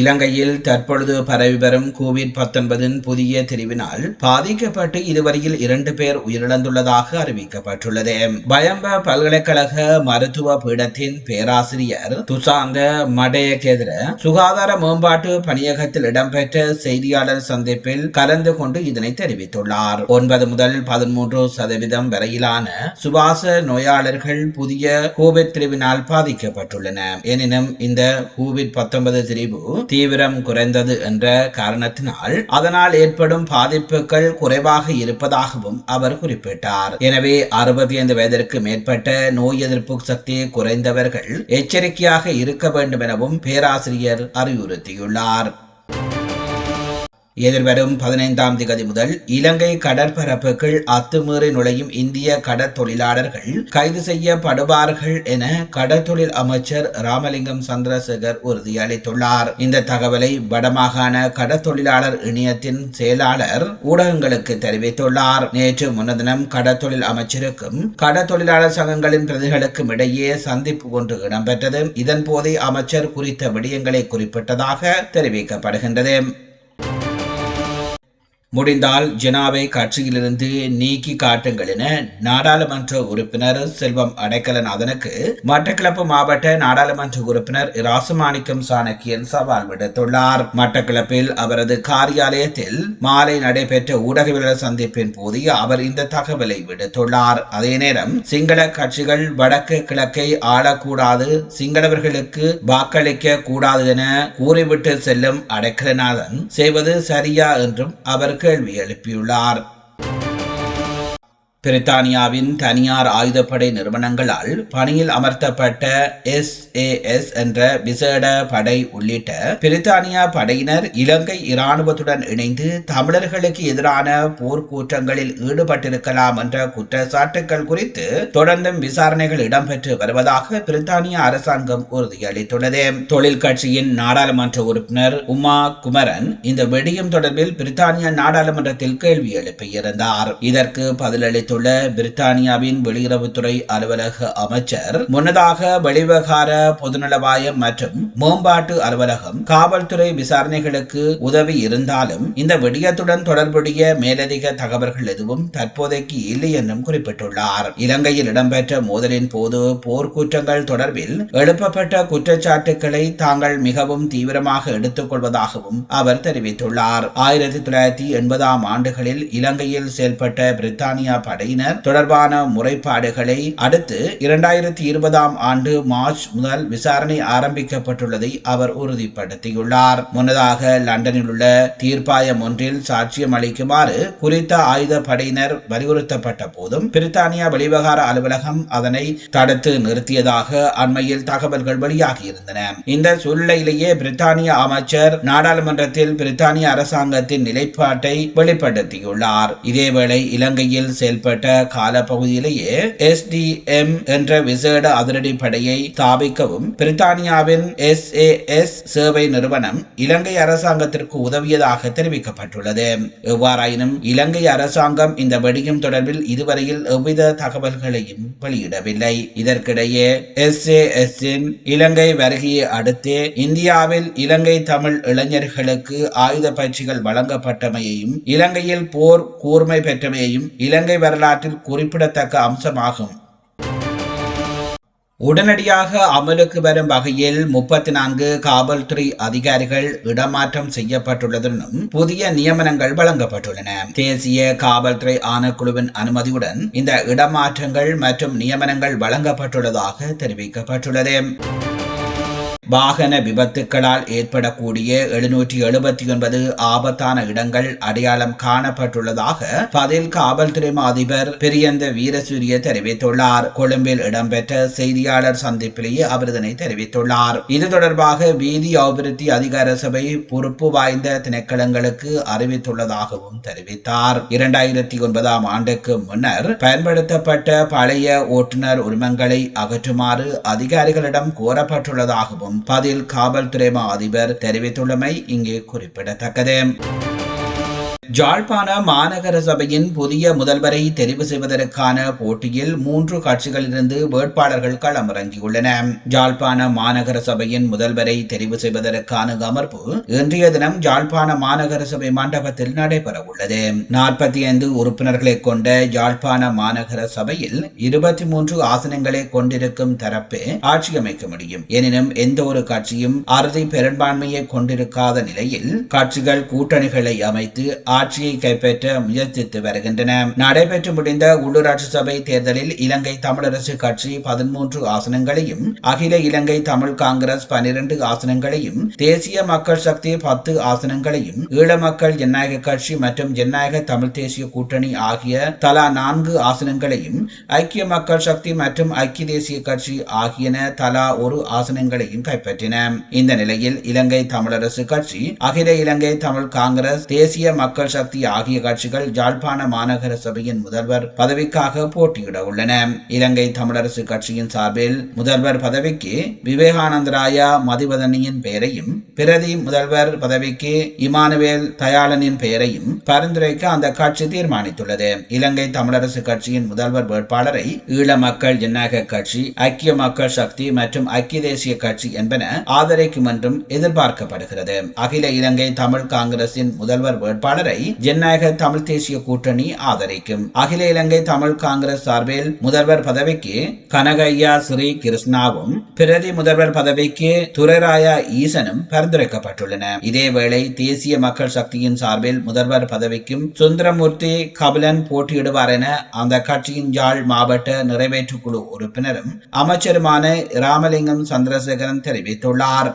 இலங்கையில் தற்பொழுது பரவி வரும் கோவிட் பத்தொன்பதின் புதிய தெரிவினால் பாதிக்கப்பட்டு இதுவரையில் இரண்டு பேர் உயிரிழந்துள்ளதாக அறிவிக்கப்பட்டுள்ளது. பயம்ப பல்கலைக்கழக மருத்துவ பீடத்தின் பேராசிரியர் துசாந்த மடையக்கெதிர சுகாதார மேம்பாட்டு பணியகத்தில் இடம்பெற்ற செய்தியாளர் சந்திப்பில் கலந்து கொண்டு இதனை தெரிவித்துள்ளார். ஒன்பது முதல் பதிமூன்று சதவீதம் வரையிலான சுவாச நோயாளர்கள் புதிய கோவிட் திரிவினால் பாதிக்கப்பட்டுள்ளன. எனினும் இந்த கோவிட் பத்தொன்பது திரிவு தீவிரம் குறைந்தது என்ற காரணத்தினால் அதனால் ஏற்படும் பாதிப்புகள் குறைவாக இருப்பதாகவும் அவர் குறிப்பிட்டார். எனவே அறுபத்தி ஐந்து வயதிற்கு மேற்பட்ட நோய் எதிர்ப்பு சக்தி குறைந்தவர்கள் எச்சரிக்கையாக இருக்க வேண்டும் எனவும் பேராசிரியர் அறிவுறுத்தியுள்ளார். எதிர்வரும் பதினைந்தாம் திகதி முதல் இலங்கை கடற்பரப்புக்குள் அத்துமீறி நுழையும் இந்திய கடற்தொழிலாளர்கள் கைது செய்யப்படுவார்கள் என கடற்தொழில் அமைச்சர் ராமலிங்கம் சந்திரசேகர் உறுதியளித்துள்ளார். இந்த தகவலை வடமாகாண கடற்தொழிலாளர் இணையத்தின் செயலாளர் ஊடகங்களுக்கு தெரிவித்துள்ளார். நேற்று முன்னதினம் கடற்தொழில் அமைச்சருக்கும் கடற்தொழிலாளர் சங்கங்களின் பிரதிகளுக்கும் இடையே சந்திப்பு ஒன்று இடம்பெற்றது. இதன் போதே அமைச்சர் குறித்த விடயங்களை குறிப்பிட்டதாக தெரிவிக்கப்படுகின்றது. முடிந்தால் ஜனாவை கட்சியிலிருந்து நீக்கி காட்டுங்கள் என நாடாளுமன்ற உறுப்பினர் செல்வம் அடைக்கலநாதனுக்கு மட்டக்களப்பு மாவட்ட நாடாளுமன்ற உறுப்பினர் இராசுமாணிக்கம் சாணக்கியன் சவால் விடுத்துள்ளார். மட்டக்களப்பில் அவரது காரியாலயத்தில் மாலை நடைபெற்ற ஊடகவியலர் சந்திப்பின் போது அவர் இந்த தகவலை விடுத்துள்ளார். அதே நேரம் சிங்கள கட்சிகள் வடக்கு கிழக்கை ஆளக்கூடாது சிங்களவர்களுக்கு வாக்களிக்க கூடாது என கூறிவிட்டு செல்லும் அடைக்கலநாதன் செய்வது சரியா என்றும் அவருக்கு கேள்வி எழுப்பியுள்ளார். பிரித்தானியாவின் தனியார் ஆயுதப்படை நிறுவனங்களால் பணியில் அமர்த்தப்பட்ட எஸ் எஸ் என்ற விசேட படை உள்ளிட்ட பிரித்தானியா படையினர் இலங்கை இராணுவத்துடன் இணைந்து தமிழர்களுக்கு எதிரான போர்க்கூற்றங்களில் ஈடுபட்டிருக்கலாம் என்ற குற்றச்சாட்டுகள் குறித்து தொடர்ந்தும் விசாரணைகள் இடம்பெற்று வருவதாக பிரித்தானிய அரசாங்கம் உறுதியளித்துள்ளது. தொழில் கட்சியின் நாடாளுமன்ற உறுப்பினர் உமா குமரன் இந்த வெடியும் தொடர்பில் பிரித்தானிய நாடாளுமன்றத்தில் கேள்வி எழுப்பியிருந்தார். இதற்கு பதிலளித்து தெரிவித்துள்ள பிரித்தானியாவின் வெளியுறவுத்துறை அலுவலக அமைச்சர் முன்னதாக வெளிவகார பொதுநலவாயம் மற்றும் மேம்பாட்டு அலுவலகம் காவல்துறை விசாரணைகளுக்கு உதவி இருந்தாலும் இந்த விடயத்துடன் தொடர்புடைய மேலதிக தகவல்கள் எதுவும் தற்போதைக்கு இல்லை என்றும் குறிப்பிட்டுள்ளார். இலங்கையில் இடம்பெற்ற மோதலின் போது போர்க்குற்றங்கள் தொடர்பில் எழுப்பப்பட்ட குற்றச்சாட்டுக்களை தாங்கள் மிகவும் தீவிரமாக எடுத்துக் கொள்வதாகவும் அவர் தெரிவித்துள்ளார். ஆயிரத்தி தொள்ளாயிரத்தி எண்பதாம் ஆண்டுகளில் இலங்கையில் செயல்பட்ட பிரித்தானியா படை படையினர் தொடர்பான முறைப்பாடுகளை அடுத்து இரண்டாயிரத்தி இருபதாம் ஆண்டு மார்ச் முதல் விசாரணை ஆரம்பிக்கப்பட்டுள்ளதை அவர் உறுதிப்படுத்தியுள்ளார். முன்னதாக லண்டனில் உள்ள தீர்ப்பாயம் ஒன்றில் சாட்சியம் அளிக்குமாறு குறித்த ஆயுத படையினர் வலியுறுத்தப்பட்ட போதும் பிரித்தானியா வெளிவகார அலுவலகம் அதனை தடுத்து நிறுத்தியதாக அண்மையில் தகவல்கள் வெளியாகியிருந்தன. இந்த சூழ்நிலையிலேயே பிரித்தானிய அமைச்சர் நாடாளுமன்றத்தில் பிரித்தானிய அரசாங்கத்தின் நிலைப்பாட்டை வெளிப்படுத்தியுள்ளார். இதேவேளை இலங்கையில் செயல்பட்ட ஏற்பட்ட காலப்பகுதியிலேயே எஸ் டி எம் என்ற விசேட அதிரடி படையை ஸ்தாபிக்கவும் பிரித்தானியாவின் எஸ் ஏ எஸ் சேவை நிறுவனம் இலங்கை அரசாங்கத்திற்கு உதவியதாக தெரிவிக்கப்பட்டுள்ளது. எவ்வாறாயினும் இலங்கை அரசாங்கம் இந்த வெடியும் தொடர்பில் இதுவரையில் எவ்வித தகவல்களையும் வெளியிடவில்லை. இதற்கிடையே எஸ் ஏ எஸ் இலங்கை வருகையை அடுத்தே இந்தியாவில் இலங்கை தமிழ் இளைஞர்களுக்கு ஆயுத பயிற்சிகள் வழங்கப்பட்டமையையும் இலங்கையில் போர் கூர்மை பெற்றமையையும் இலங்கை வரலாற்றில் குறிப்பிடத்தக்க அம்சமாகும். உடனடியாக அமலுக்கு வரும் வகையில் முப்பத்தி நான்கு காவல்துறை அதிகாரிகள் இடமாற்றம் செய்யப்பட்டுள்ளதுடனும் புதிய நியமனங்கள் வழங்கப்பட்டுள்ளன. தேசிய காவல்துறை ஆணைக்குழுவின் அனுமதியுடன் இந்த இடமாற்றங்கள் மற்றும் நியமனங்கள் வழங்கப்பட்டுள்ளதாக தெரிவிக்கப்பட்டுள்ளது. வாகன விபத்துக்களால் ஏற்படக்கூடிய எழுநூற்றி எழுபத்தி ஒன்பது ஆபத்தான இடங்கள் அடையாளம் காணப்பட்டுள்ளதாக பதில் காவல்துறை அதிபர் பிரியந்த வீரசூரிய தெரிவித்துள்ளார். கொழும்பில் இடம்பெற்ற செய்தியாளர் சந்திப்பிலேயே அவர் இதனை தெரிவித்துள்ளார். இது தொடர்பாக வீதி அபிவிருத்தி அதிகார சபை பொறுப்பு வாய்ந்த திணைக்களங்களுக்கு அறிவித்துள்ளதாகவும் தெரிவித்தார். இரண்டாயிரத்தி ஒன்பதாம் ஆண்டுக்கு முன்னர் பயன்படுத்தப்பட்ட பழைய ஓட்டுநர் உரிமங்களை அகற்றுமாறு அதிகாரிகளிடம் கோரப்பட்டுள்ளதாகவும் பதில் காவல்துறை மா அதிபர் தெரிவித்துள்ளமை இங்கே குறிப்பிடத்தக்கது. ஜாழ்ப்பாண மாநகர சபையின் புதிய முதல்வரை தெரிவு செய்வதற்கான போட்டியில் மூன்று கட்சிகளிலிருந்து வேட்பாளர்கள் களமிறங்கியுள்ளன. ஜாழ்ப்பாண மாநகர சபையின் முதல்வரை தெரிவு செய்வதற்கான அமர்வு இன்றைய தினம் ஜாழ்ப்பாண மாநகர சபை மண்டபத்தில் நடைபெற உள்ளது நாற்பத்தி ஐந்து உறுப்பினர்களை கொண்ட ஜாழ்ப்பாண மாநகர சபையில் இருபத்தி மூன்று ஆசனங்களை கொண்டிருக்கும் தரப்பு ஆட்சி அமைக்க முடியும். எனினும் எந்த ஒரு கட்சியும் அறுதி பெரும்பான்மையை கொண்டிருக்காத நிலையில் கட்சிகள் கூட்டணிகளை அமைத்து ஆட்சியை கைப்பற்ற முயற்சித்து வருகின்றன. நடைபெற்று முடிந்த உள்ளூராட்சி சபை தேர்தலில் இலங்கை தமிழரசு கட்சி பதிமூன்று ஆசனங்களையும் அகில இலங்கை தமிழ் காங்கிரஸ் பனிரெண்டு ஆசனங்களையும் தேசிய மக்கள் சக்தி பத்து ஆசனங்களையும் ஈழ மக்கள் ஜனநாயக கட்சி மற்றும் ஜனநாயக தமிழ் தேசிய கூட்டணி ஆகிய தலா நான்கு ஆசனங்களையும் ஐக்கிய மக்கள் சக்தி மற்றும் ஐக்கிய தேசிய கட்சி ஆகியன தலா ஒரு ஆசனங்களையும் கைப்பற்றின. இந்த நிலையில் இலங்கை தமிழரசு கட்சி அகில இலங்கை தமிழ் காங்கிரஸ் தேசிய மக்கள் சக்தி ஆகிய கட்சிகள் ஜாழ்ப்பாண மாநகர சபையின் முதல்வர் பதவிக்காக போட்டியிட உள்ளன. இலங்கை தமிழரசு கட்சியின் சார்பில் முதல்வர் பதவிக்கு விவேகானந்தராயா மதிவதனியின் பெயரையும் பிரதி முதல்வர் பதவிக்கு இமானுவேல் தயாளனின் பெயரையும் பரிந்துரைக்க அந்த கட்சி தீர்மானித்துள்ளது. இலங்கை தமிழரசு கட்சியின் முதல்வர் வேட்பாளரை ஈழ மக்கள் ஜனநாயக கட்சி ஐக்கிய மக்கள் சக்தி மற்றும் ஐக்கிய தேசிய கட்சி என்பன ஆதரிக்கும் என்றும் எதிர்பார்க்கப்படுகிறது. அகில இலங்கை தமிழ் காங்கிரசின் முதல்வர் வேட்பாளரை ஜனநாயக தமிழ் தேசிய கூட்டணி ஆதரிக்கும். அகில இலங்கை தமிழ் காங்கிரஸ் சார்பில் முதல்வர் பதவிக்கு கனகையா ஸ்ரீ கிருஷ்ணாவும் பிரதி முதல்வர் பதவிக்கு துரைராயா ஈசனும் பரிந்துரைக்கப்பட்டுள்ளன. இதேவேளை தேசிய மக்கள் சக்தியின் சார்பில் முதல்வர் பதவிக்கும் சுந்தரமூர்த்தி கபிலன் போட்டியிடுவார் என அந்த கட்சியின் யாழ் மாவட்ட நிறைவேற்று குழு உறுப்பினரும் அமைச்சருமான ராமலிங்கம் சந்திரசேகரன் தெரிவித்துள்ளார்.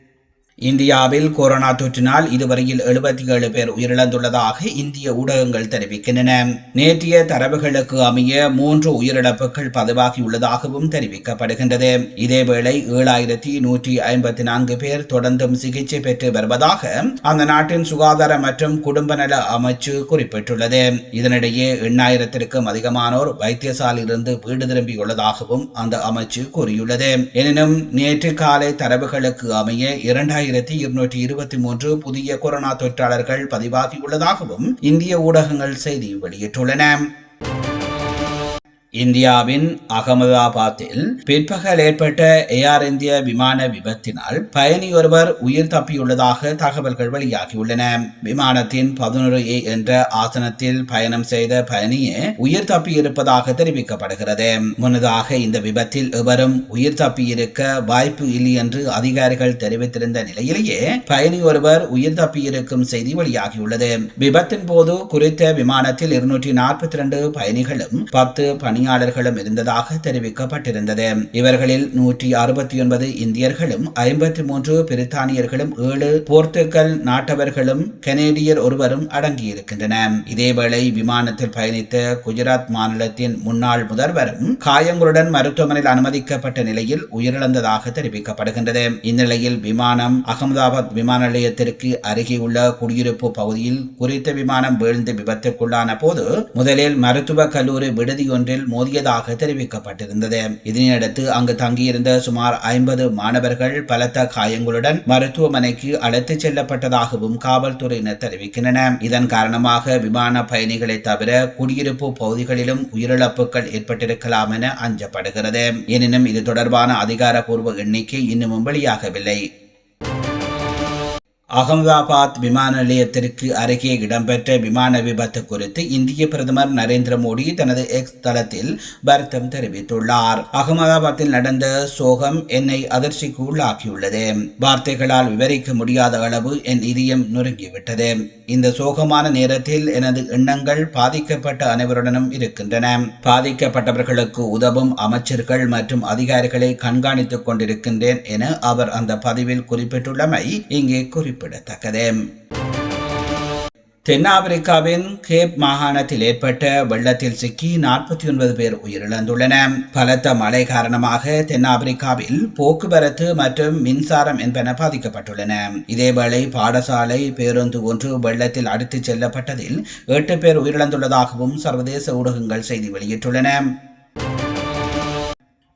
இந்தியாவில் கொரோனா தொற்றினால் இதுவரையில் எழுபத்தி ஏழு பேர் உயிரிழந்துள்ளதாக இந்திய ஊடகங்கள் தெரிவிக்கின்றன. நேற்றைய தரவுகளுக்கு அமைய மூன்று உயிரிழப்புகள் பதிவாகியுள்ளதாகவும் தெரிவிக்கப்படுகின்றது. இதேவேளை ஏழாயிரத்தி நூற்றி ஐம்பத்தி நான்கு பேர் தொடர்ந்தும் சிகிச்சை பெற்று வருவதாக அந்த நாட்டின் சுகாதார மற்றும் குடும்ப நல அமைச்சு குறிப்பிட்டுள்ளது. இதனிடையே எண்ணாயிரத்திற்கும் அதிகமானோர் வைத்தியசாலையிலிருந்து வீடு திரும்பியுள்ளதாகவும் அந்த அமைச்சு கூறியுள்ளது. எனினும் நேற்று காலை தரவுகளுக்கு அமைய இரண்டாயிரத்தி இருநூற்றி இருபத்தி மூன்று புதிய கொரோனா தொற்றாளர்கள் பதிவாகியுள்ளதாகவும் இந்திய ஊடகங்கள் செய்தி வெளியிட்டுள்ளன. இந்தியாவின் அகமதாபாத்தில் பிற்பகல் ஏற்பட்ட ஏஆர் இந்திய விமான விபத்தினால் பயணி ஒருவர் உயிர் தப்பியுள்ளதாக தகவல்கள் வெளியாகியுள்ளன. விமானத்தின் பதினொரு ஏ என்ற ஆசனத்தில் பயணம் செய்த பயணியே உயிர் தப்பியிருப்பதாக தெரிவிக்கப்படுகிறது. முன்னதாக இந்த விபத்தில் எவரும் உயிர் தப்பியிருக்க வாய்ப்பு இல்லை என்று அதிகாரிகள் தெரிவித்திருந்த நிலையிலேயே பயணி ஒருவர் உயிர் தப்பியிருக்கும் செய்தி வெளியாகியுள்ளது. விபத்தின் போது குறித்த விமானத்தில் இருநூற்றி நாற்பத்தி இரண்டு பயணிகளும் பத்து பணி பணியாளர்களும் இருந்ததாக தெரிவிக்கப்பட்டிருந்தது. இவர்களில் நூற்றி அறுபத்தி ஒன்பது இந்தியர்களும் ஐம்பத்தி மூன்று பிரித்தானியர்களும் ஏழு போர்த்துகல் நாட்டவர்களும் கனேடியர் ஒருவரும் அடங்கியிருக்கின்றன இதேவேளை விமானத்தில் பயணித்த குஜராத் மாநிலத்தின் முன்னாள் முதல்வரும் காயங்களுடன் மருத்துவமனையில் அனுமதிக்கப்பட்ட நிலையில் உயிரிழந்ததாக தெரிவிக்கப்படுகின்றது. இந்நிலையில் விமானம் அகமதாபாத் விமான நிலையத்திற்கு அருகே உள்ள குடியிருப்பு பகுதியில் குறித்த விமானம் வீழ்ந்து விபத்துக்குள்ளான போது முதலில் மருத்துவ கல்லூரி விடுதி ஒன்றில் மோதியதாக தெரிவிக்கப்பட்டிருந்தது. இதனையடுத்து அங்கு தங்கியிருந்த சுமார் ஐம்பது மாணவர்கள் பலத்த காயங்களுடன் மருத்துவமனைக்கு அழைத்துச் செல்லப்பட்டதாகவும் காவல்துறையினர் தெரிவிக்கின்றனர். இதன் காரணமாக விமான பயணிகளை தவிர குடியிருப்பு பகுதிகளிலும் உயிரிழப்புகள் ஏற்பட்டிருக்கலாம் என அஞ்சப்படுகிறது. எனினும் இது தொடர்பான அதிகாரப்பூர்வ எண்ணிக்கை இன்னமும் வெளியாகவில்லை. அகமதாபாத் விமான நிலையத்திற்கு அருகே இடம்பெற்ற விமான விபத்து குறித்து இந்திய பிரதமர் நரேந்திர மோடி தனது எக்ஸ் தளத்தில் வருத்தம் தெரிவித்துள்ளார். அகமதாபாத்தில் நடந்த சோகம் என்னை அதிர்ச்சிக்கு உள்ளாக்கியுள்ளது வார்த்தைகளால் விவரிக்க முடியாத அளவு என் இதயம் நொறுங்கிவிட்டது. இந்த சோகமான நேரத்தில் எனது எண்ணங்கள் பாதிக்கப்பட்ட அனைவருடனும் இருக்கின்றன. பாதிக்கப்பட்டவர்களுக்கு உதவும் அமைச்சர்கள் மற்றும் அதிகாரிகளை கண்காணித்துக் கொண்டிருக்கின்றேன் என அவர் அந்த பதிவில் குறிப்பிட்டுள்ளமை இங்கே குறிப்பிடத்தக்கது. தென்னாப்பிரிக்காவின் கேப் மாகாணத்தில் ஏற்பட்ட வெள்ளத்தில் சிக்கி நாற்பத்தி ஒன்பது பேர் உயிரிழந்துள்ளன பலத்த மழை காரணமாக தென்னாப்பிரிக்காவில் போக்குவரத்து மற்றும் மின்சாரம் என்பன பாதிக்கப்பட்டுள்ளன. இதேவேளை பாடசாலை பேருந்து ஒன்று வெள்ளத்தில் அடித்துச் செல்லப்பட்டதில் எட்டு பேர் உயிரிழந்துள்ளதாகவும் சர்வதேச ஊடகங்கள் செய்தி வெளியிட்டுள்ளன.